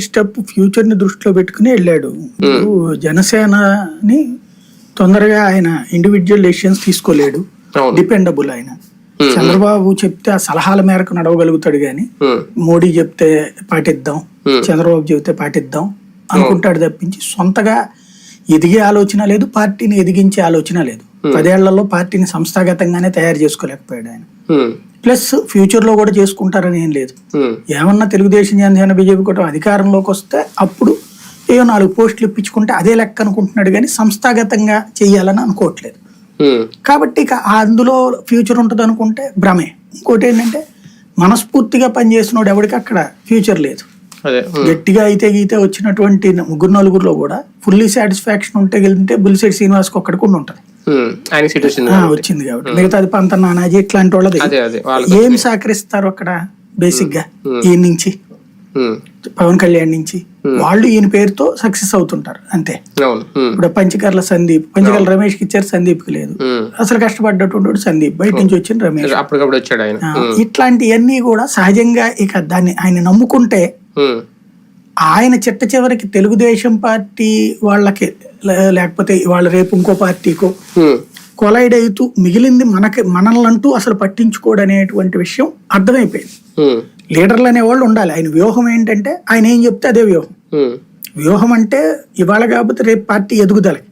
Step ఫ్యూచర్ని దృష్టిలో పెట్టుకుని వెళ్ళాడు. ఇప్పుడు జనసేనని తొందరగా ఆయన ఇండివిజువల్ డెసిషన్స్ తీసుకోలేడు. డిపెండబుల్ ఆయన. చంద్రబాబు చెప్తే ఆ సలహాల మేరకు నడవగలుగుతాడు గాని ఉమ్, మోడీ చెప్తే పాటిద్దాం. Hmm. చంద్రబాబు చెబితే పాటిద్దాం. అనుకుంటాడు తప్పించి సొంతగా ఎదిగే ఆలోచన లేదు పార్టీని ఎదిగించే ఆలోచన లేదు. పదేళ్ళలో పార్టీని సంస్థాగతంగానే తయారు చేసుకోలేకపోయాడు ఆయన. ప్లస్ ఫ్యూచర్లో కూడా చేసుకుంటారని ఏం లేదు. ఏమన్నా తెలుగుదేశం జనసేన బీజేపీ కూడా అధికారంలోకి వస్తే అప్పుడు ఏవో నాలుగు పోస్టులు ఇప్పించుకుంటే అదే లెక్క అనుకుంటున్నాడు కానీ సంస్థాగతంగా చెయ్యాలని అనుకోవట్లేదు. కాబట్టి ఇక అందులో ఫ్యూచర్ ఉంటుంది అనుకుంటే భ్రమే. ఇంకోటి ఏంటంటే మనస్ఫూర్తిగా పనిచేసినోడు ఎవరికి అక్కడ ఫ్యూచర్ లేదు. గట్టిగా అయితే గీతే వచ్చినటువంటి ముగ్గురు నలుగురులో కూడా ఫుల్లీ సాటిస్ఫాక్షన్ ఉంటే గెలితే బుల్సెట్ శ్రీనివాస్కి ఒక్కడికి ఉండి ఉంటుంది. సీట్ వచ్చింది ఆ, వచ్చింది కాబట్టి. మిగతా అది పంత నానాజీ ఇట్లాంటి వాళ్ళది అదే అదే. వాళ్ళకి ఏం సహకరిస్తారు అక్కడ? బేసిక్గా ఈయన నుంచి. పవన్ కళ్యాణ్ నుంచి. వాళ్ళు ఈయన పేరుతో సక్సెస్ అవుతుంటారు అంతే. ఇప్పుడు పంచకర్ల సందీప్. పంచకర్ల రమేష్కి ఇచ్చారు సందీప్కి లేదు అసలు కష్టపడ్డటువంటి సందీప్. బయట నుంచి వచ్చిన రమేష్. అప్పటికప్పుడు వచ్చాడు ఆయన. ఆ, ఇట్లాంటివన్నీ కూడా సహజంగా ఇక దాన్ని ఆయన నమ్ముకుంటే ఆయన చిట్ట చివరికి తెలుగుదేశం పార్టీ వాళ్ళకి లేకపోతే వాళ్ళ రేపు ఇంకో పార్టీకో కొలైడ్ అవుతూ మిగిలింది మనకి మనల్నంటూ అసలు పట్టించుకోడు అనేటువంటి విషయం అర్థమైపోయింది. లీడర్లు అనేవాళ్ళు ఉండాలి. ఆయన వ్యూహం ఏంటంటే ఆయన ఏం చెప్తే అదే వ్యూహం. వ్యూహం అంటే ఇవాళ కాకపోతే రేపు పార్టీ ఎదుగుదలకి.